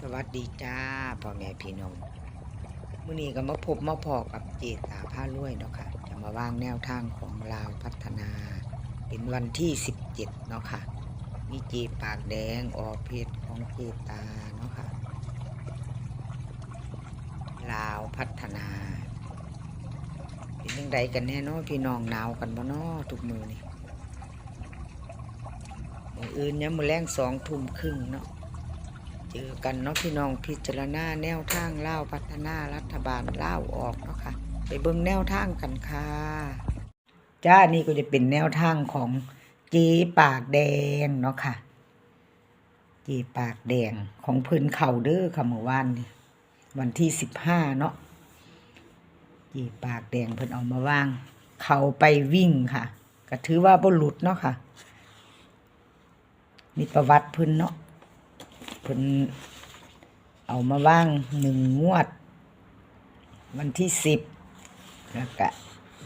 สวัสดีจ้าพ่อแม่พี่น้องมื้อนี้ก็มาพบมาพอกับเจตาผ้ารวยเนาะค่ะ จะมาวางแนวทางของลาวพัฒนา เป็นวันที่17เนาะค่ะ มีเจปากแดงออเพจของเจตาเนาะค่ะ ลาวพัฒนา เป็นยังไงกันแน่เนาะพี่น้องหนาวกันบ่เนาะทุกมือนี่มืออื่นเนี่ยามมื้อแรงสองทุ่มครึ่งเนาะ เจอกันเนาะพี่น้องพิจารณาแนวทางเล่าพัฒนารัฐบาลเล่าออกเนาะค่ะไปเบิ่งแนวทางกันค่ะจ้านี่ก็จะเป็นแนวทางของจีปากแดงเนาะค่ะจีปากแดงของพื้นเข่าเด้อค่ะเมื่อวานนี่วันที่สิบห้าเนาะจีปากแดงเพิ่นเอามาว่าง เขาไปวิ่งค่ะ ก็ถือว่าบ่หลุดเนาะค่ะนี่ประวัติเพิ่นเนาะ เพิ่นเอามาว่างหนึ่งงวด วันที่สิบแล้วก็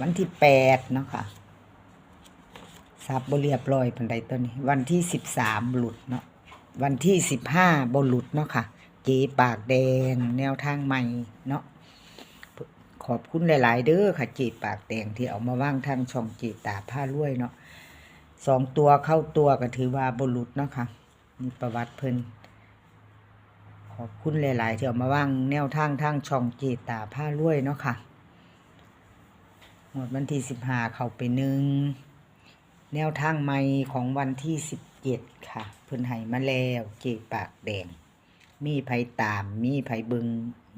วันที่แปดเนาะค่ะสับบเรียบร้อยปันใดตัวนี้ วันที่สิบสามหลุดเนาะวันที่สิบห้าบหลุดเนาะค่ะ เจปากแดงแนวทางใหม่เนาะขอบคุณหลาย ๆ เด้อค่ะ เจปากแดงที่เอามาว่างทางช่องเจตาผ้าลวยเนาะสองตัวเข้าตัวก็ถือว่าบหลุดเนาะค่ะมีประวัติเพิ่น อบคุณหลาย ๆ ที่เอามาว่างแนวทางทางช่องเจตาผ้ารวยเนาะค่ะ หมดวันที่สิบห้าเข้าไปหนึ่งแนวทางใหม่ของวันที่สิบเจ็ดค่ะเพิ่นให้มาแล้วเจปากแดง มีไผตาม มีไผเบิง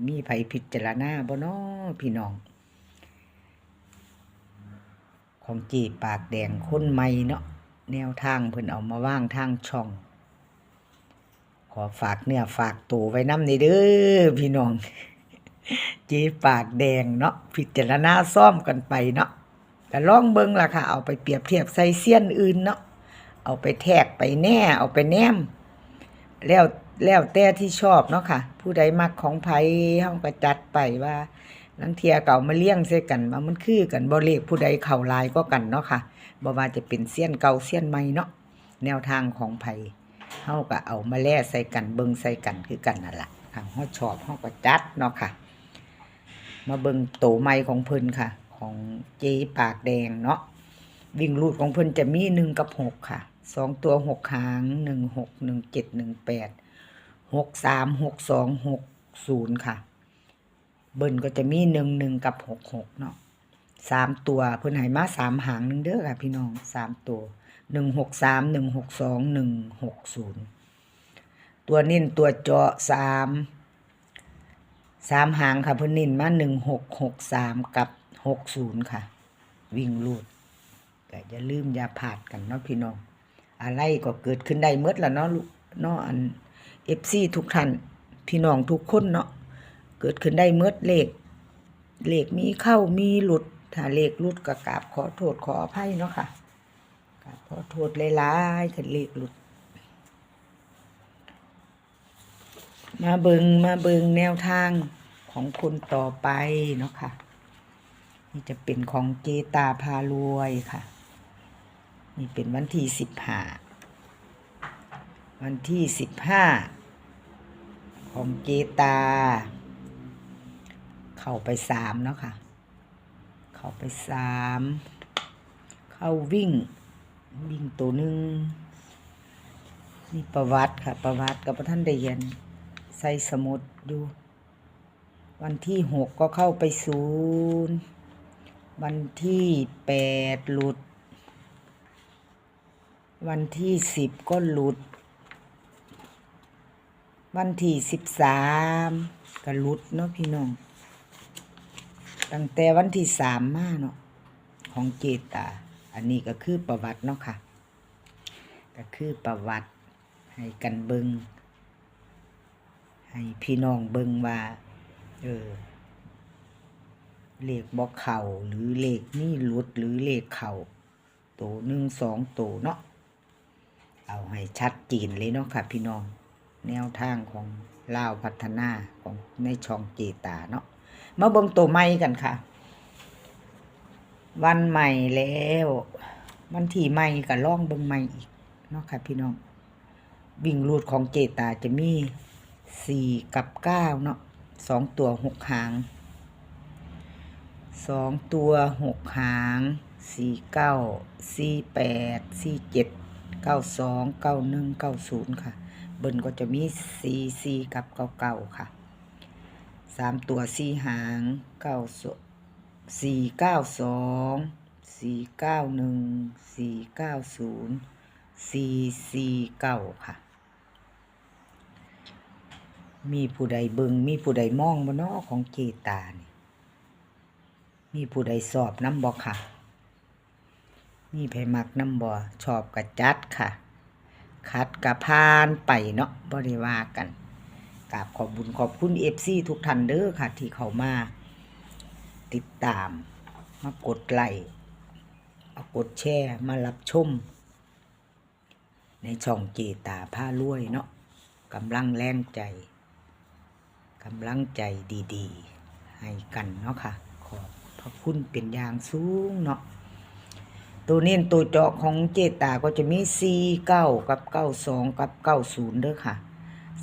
มีไผพิจารณาบ่นอพี่น้อง ของเจปากแดงคนใหม่เนาะแนวทางเพิ่นเอามาว่างทางช่อง ขอฝากเนื้อฝากตัวไว้น้ำนี่เด้อพี่น้องจีปากแดงเนาะพิจารณาซ่อมกันไปเนาะแต่ลองเบิ่งล่ะค่ะ เอาไปเปรียบเทียบใส่เสี้ยนอื่นเนาะเอาไปแทกไปแน่ เอาไปแนม แล้วแล้วแต่ที่ชอบเนาะค่ะ ผู้ใดมักของไผเฮาก็จัดไปว่าลังเทียเก่ามาเลี้ยงใส่กันว่ามันคือกันบ่เลขผู้ใดเข้าลายก็กันเนาะค่ะบ่ว่าจะเป็นเสี้ยนเก่าเสี้ยนใหม่เนาะแนวทางของไผ เฮาก็เอามาแล่ใส่กันเบิ่งใส่กันคือกันนั่นล่ะทางเฮาชอบเฮาก็จัดเนาะค่ะ มาเบิ่งโตใหม่ของเพิ่นค่ะ ของเจปากแดงเนาะวิ่งรูดของเพิ่นจะมีหนึ่งกับหกค่ะสองตัวหกหางหนึ่งหกหนึ่งเจ็ดหนึ่งแปดหกสามหกสองหกศูนย์ค่ะ เบิ้ลก็จะมีหนึ่งหนึ่งกับหกหกเนาะสามตัวเพิ่นให้มาสามหางหนึ่งเด้อค่ะพี่น้องสามตัว หนึ่งหกสามหนึ่งหกสองหนึ่งหกศูนย์ตัวนิ่นตัวเจาะสามสามหางค่ะเพิ่นนิ่นมาหนึ่งหกหกสามกับหกศูนย์ค่ะ วิ่งลูดก็อย่าลืมอย่าผาดกันเนาะพี่น้อง อะไรก็เกิดขึ้นได้เมื่อละเนาะลูกเนาะอันเอฟซีทุกท่านพี่น้องทุกคนเนาะเกิดขึ้นได้เมื่อเลขเลขมีเข้ามีหลุด ถ้าเลขหลุดก็กราบขอโทษขออภัยเนาะค่ะ ครับขอโทษหลายๆคันเลขหลุด มาเบิงมาเบิงแนวทางของคนต่อไปเนาะค่ะ นี่จะเป็นของเจตาพารวยค่ะ นี่เป็นวันที่สิบห้าวันที่สิบห้าของเจตา เข้าไปสามเนาะค่ะ เข้าไปสามเข้าวิ่ง วิ่งตัวหนึ่งนี่ประวัติค่ะ ประวัติกับท่านได้เรียนใส่สมุดดู วันที่หกก็เข้าไปศูนย์วันที่แปดหลุด วันที่สิบก็หลุด วันที่สิบสามก็หลุดเนาะพี่น้อง ตั้งแต่วันที่สามมาเนาะของเจตา อันนี้ก็คือประวัติเนาะค่ะ ก็คือประวัติให้กันเบิงให้พี่น้องเบิงว่า เออ เลขบอกเข่าหรือเลขนี่ลุดหรือเลขเข่าโตหนึ่งสองโตเนาะ เอาให้ชัดจีนเลยเนาะค่ะพี่น้อง แนวทางของลาวพัฒนาของในช่องเจตาเนาะ มาเบิงตัวใหม่กันค่ะ วันใหม่แล้ววันที่ใหม่ก็ล่องเบิ่งใหม่อีกเนาะค่ะพี่น้อง วิ่งรูดของเจตาจะมีสี่กับเก้าเนาะสองตัวหกหางสองตัวหกหางสี่เก้าสี่แปดสี่เจ็ดเก้าสองเก้าหนึ่งเก้าศูนย์ค่ะ เบิ้ลก็จะมีสี่สี่กับเก้าเก้าค่ะสามตัวสี่หางเก้า สี่เก้าสองสี่เก้าหนึ่งสี่เก้าศูนย์สี่สี่เก้าค่ะ มีผู้ใดเบิงมีผู้ใดมองบ่นาะของเจตานี่มีผู้ใดสอบน้ำบ่ค่ะ มีไผมักน้ำบ่ชอบกระจัดค่ะ คัดกระพานไปเนาะบ่ได้ว่ากันกราบขอบบุญขอบคุณ FC ทุกท่านเด้อค่ะ ที่เขามา ติดตาม มากดไลค์เอากดแชร์มารับชม ในช่องเจตาผ้ารวยเนาะกำลังแรงใจกำลังใจดีๆ ให้กันเนาะค่ะ ขอบพระคุณเป็นอย่างสูงเนาะตัวเน้นตัวเจาะของเจตาก็จะมี4 9กับ92กับ90เด้อค่ะ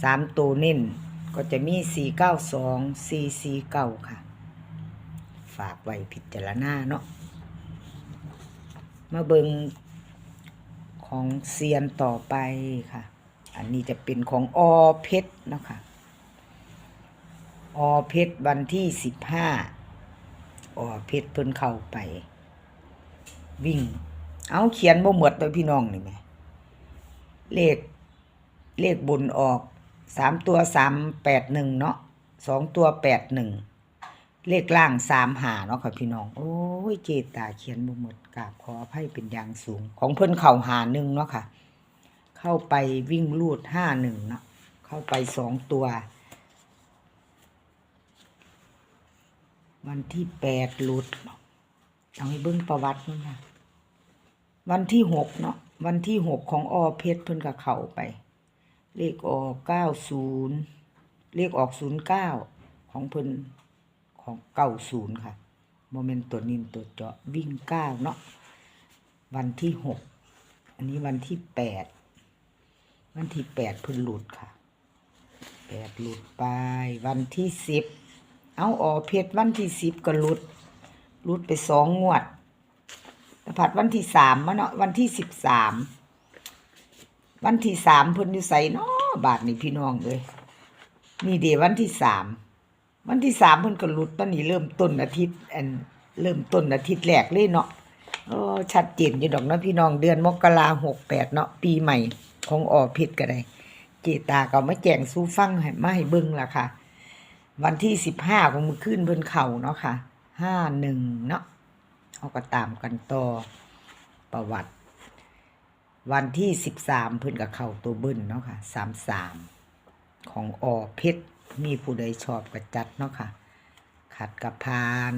สามตัวเน้นก็จะมี4 9 2 4 4 9ค่ะ ฝากไว้พิจารณาเนาะมาเบิงของเซียนต่อไปค่ะ อันนี้จะเป็นของอเพชรเนาะค่ะอเพชรวันที่สิบห้าอเพชรเพิ่นเข้าไป วิ่ง เอาเขียนบ่หมดเลยพี่น้องนี่ไหมเลขเลขบนออกสามตัวสามแปดหนึ่งเนาะสองตัวแปดหนึ่ง เลขล่างสามหาเนาะค่ะพี่น้อง โอ้ยเจตาเขียนบ่หมดกราบขออภัยเป็นอย่างสูง ของเพิ่นเข่าหาหนึ่งเนาะค่ะ เข้าไปวิ่งลูดห้าหนึ่งเนาะเข้าไปสองตัว วันที่แปดหลุดเอาให้เบิ้งประวัติมันค่ะวันที่หกเนาะวันที่หกของอเพชรเพิ่นกับเข่าไป เลขออกเก้าศูนย์เลขออกศูนย์เก้าของเพิ่น ของเก้าศูนย์ค่ะโมเมนต์ตัวนินตัวเจาะวิ่งเก้าเนาะวันที่หกอันนี้วันที่แปดวันที่แปดพิ่นหลุดค่ะแปดหลุดไป วันที่สิบเอาออเพชรวันที่สิบก็หลุดหลุดไปสองงวดแต่ผัดวันที่สามมาเนาะวันที่สิบสามวันที่สามเพิ่นอยู่ใส่เนาะบาทนี่พี่น้องเลยนี่เดี๋ยววันที่สาม วันที่สามเพิ่นก็หลุดตอนนี้เริ่มต้นอาทิตย์อันเริ่มต้นอาทิตย์แรกเลยเนาะโอ้ชัดเจนอยู่ดอกเนาะพี่น้องเดือนมกราหกแปดเนาะปีใหม่ของออพชรก็ได้เจตาก็มาแจงสู้ฟังให้มาให้เบิ่งล่ะค่ะ วันที่สิบห้าของมือขึ้นเพิ่นเข่าเนาะค่ะห้าหนึ่งเนาะเขาก็ตามกันต่อประวัติ วันที่สิบสามเพิ่นกับเข่าตัวเบิ้ลเนาะค่ะสามสามของอเพชร มีผู้ใดชอบกระจัดเนาะค่ะ ขัดกับพาน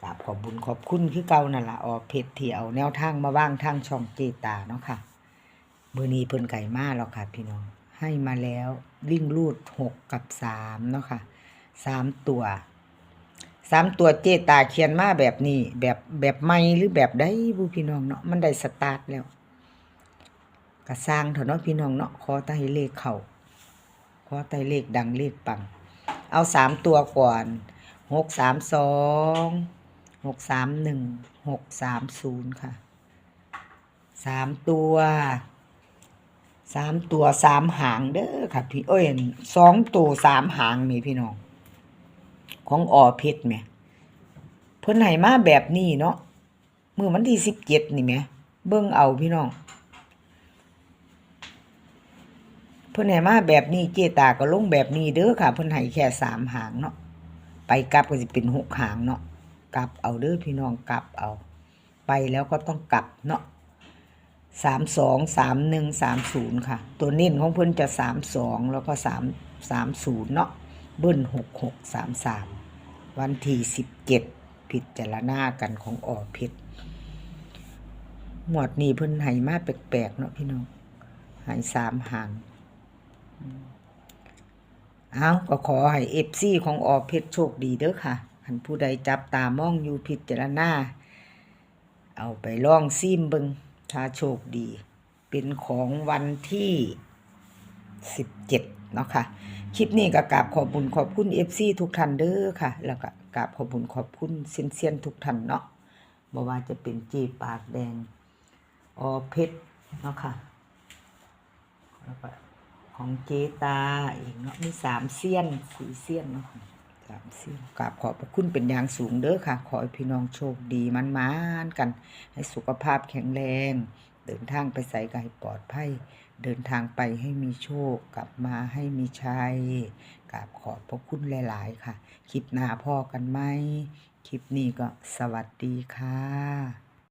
กราบขอบบุญขอบคุณคือเก่านั่นละอเพชรที่เอาแนวทางมาว่างทางช่องเจตาเนาะค่ะมือนี้เพิ่นไก่มาแล้วค่ะ พี่น้อง ให้มาแล้ววิ่งลูดหกกับสามเนาะค่ะสามตัวสามตัวเจตาเขียนมาแบบนี้แบบแบบไม่หรือแบบได้บูพี่น้องเนาะมันได้สตาร์ทแล้วกระสร้างเถอะเนาะพี่น้องเนาะขอไตให้เลขเข่า ขอไตเลขดังเลขปัง เอาสามตัวก่อนหกสามสองหกสามหนึ่งหกสามศูนย์ค่ะสามตัวสามตัวสามหางเด้อค่ะพี่เอ้ยสองตัวสามหางนี่พี่น้อง ของออเพชรแหมเพิ่นให้มาแบบนี้เนาะมือวันที่สิบเจ็ดนี่แหมเบิ่งเอาพี่น้อง เพิ่นให้มาแบบนี้เจตาก็ลงแบบนี้เด้อค่ะ เพิ่นให้แค่สามหางเนาะไปกลับก็สิเป็นหกหางเนาะกลับเอาเด้อพี่น้องกลับเอา ไปแล้วก็ต้องกลับเนาะสามสองสามหนึ่งสามศูนย์ค่ะ ตัวเน้นของเพิ่นจะสามสองแล้วก็สามสามศูนย์เนาะเบิ้ลหกหกสามสามวันที่สิบเจ็ดพิจารณากันของออเพชรหมวดนี้เพิ่นให้มาแปลกๆเนาะพี่น้องให้สามหาง เอาก็ขอให้เอฟซีของออเพชรโชคดีเด้อค่ะคันผู้ใดจับตามองอยู่พิจารณา เอาไปลองซิมเบิงถ้าโชคดี เป็นของวันที่ 17 เนาะค่ะ คลิปนี้ก็กราบขอบบุญขอบคุณ FC ทุกท่านเด้อค่ะ แล้วก็กราบขอบบุญขอบคุณเซียนๆทุกท่านเนาะบ่ว่าจะเป็นจีปากแดงออเพชรเนาะค่ะแล้วก็ ของเจตาเอีกเนาะมีสามเซียนสี่เซียนเนาะสามเซียนกราบขอบพระคุณเป็นอย่างสูงเด้อค่ะ ขอให้พี่น้องโชคดีมันมานกัน ให้สุขภาพแข็งแรง เดินทางไปใส่ก็ให้ปลอดภัยเดินทางไปให้มีโชคกลับมาให้มีชัยกราบขอบพระคุณหลาย ๆ ค่ะ คลิปหน้าพ่อกันไหมคลิปนี้ก็สวัสดีค่ะ